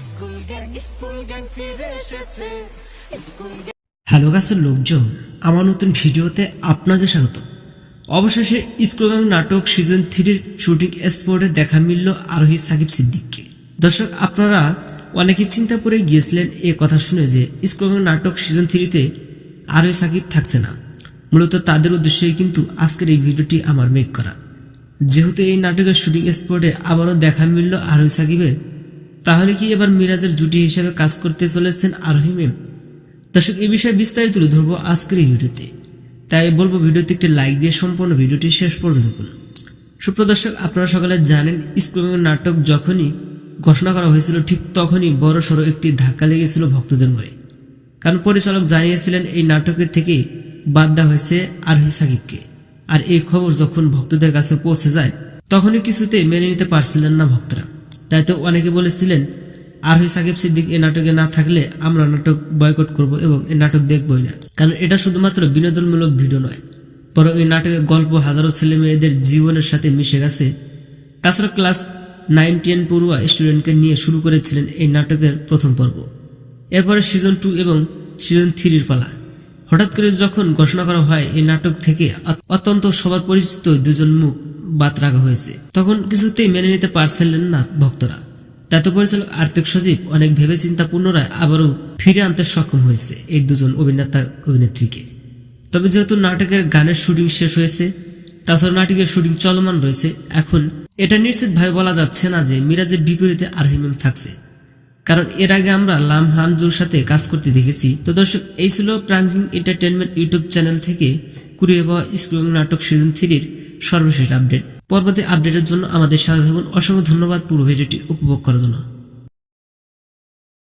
School gang school gang school hello গাছের লোকজন, আমার নতুন ভিডিওতে আপনাকে স্বাগত। অবশেষে স্কুলগাং নাটক সিজন থ্রির শুটিং স্পটে দেখা মিলল আরোহী সাকিব সিদ্দিককে। দর্শক, আপনারা অনেকে চিন্তা করে গিয়েছিলেন এ কথা শুনে যে স্কুলগাং নাটক সিজন থ্রিতে আরোহী সাকিব থাকছে না। মূলত তাদের উদ্দেশ্যেই কিন্তু আজকের এই ভিডিওটি আমার মেক করা। যেহেতু এই নাটকের শুটিং স্পটে আবারও দেখা মিলল আরোহী সাকিবের তাহলে কি এবার মিরাজের জুটি হিসেবে কাজ করতে চলেছেন আরোহী মেম? দর্শক এই বিষয়ে বিস্তারিত তুলে ধরবো আজকের এই ভিডিওতে। তাই বলব, ভিডিওতে একটি লাইক দিয়ে সম্পূর্ণ ভিডিওটি শেষ পর্যন্ত দেখুন। সুপ্রদর্শক আপনারা সকালে জানেন স্কুল নাটক যখনই ঘোষণা করা হয়েছিল, ঠিক তখনই বড় সড়ো একটি ধাক্কা লেগেছিল ভক্তদের মনে। কারণ পরিচালক জানিয়েছিলেন, এই নাটকের থেকে বাদ দেওয়া হয়েছে আরহি সাকিবকে। আর এই খবর যখন ভক্তদের কাছে পৌঁছে যায়, তখনই কিছুতে মেনে নিতে পারছিলেন না ভক্তরা। তাই তো অনেকে বলেছিলেন আরহি সাকিব সিদ্দিক এই নাটকে না থাকলে আমরা নাটক বয়কট করব এবং এই নাটক দেখবই না। কারণ এটা শুধুমাত্র বিনোদনমূলক ভিডিও নয়, বরং এই নাটকের গল্প হাজারো ছেলে মেয়েদের জীবনের সাথে মিশে গেছে। তাছাড়া ক্লাস নাইন, টেন পড়ুয়া স্টুডেন্টকে নিয়ে শুরু করেছিলেন এই নাটকের প্রথম পর্ব। এরপরে সিজন টু এবং সিজন থ্রির পালা। হঠাৎ করে যখন ঘোষণা করা হয়, এই নাটক থেকে অত্যন্ত সবার পরিচিত দুজন মুখ বাদ রাখা হয়েছে। তখন কিছুতেই মেনে নিতে পারছিলেন না ভক্তরা। তাতে পরিচালক আর্থিক সজীব অনেক ভেবে চিন্তা পুনরায় আবারও ফিরে আনতে সক্ষম হয়েছে এই দুজন অভিনেতা অভিনেত্রীকে। তবে যেহেতু নাটকের গানের শুটিং শেষ হয়েছে, তাছাড়া নাটকের শুটিং চলমান রয়েছে, এখন এটা নিশ্চিতভাবে বলা যাচ্ছে না যে মিরাজের বিপরীতে আরহিমেম থাকছে। কারণ এর আগে আমরা লাম হানজুর সাথে কাজ করতে দেখেছি। তো দর্শক, এই ছিল প্রাঙ্কিং এন্টারটেনমেন্ট ইউটিউব চ্যানেল থেকে কুড়িয়ে পাওয়া স্কুল নাটক সিজন থ্রির সর্বশেষ আপডেট পরবর্তী আপডেটের জন্য আমাদের সাথে থাকুন। অসংখ্য ধন্যবাদ পুরো ভিডিওটি উপভোগ করার জন্য।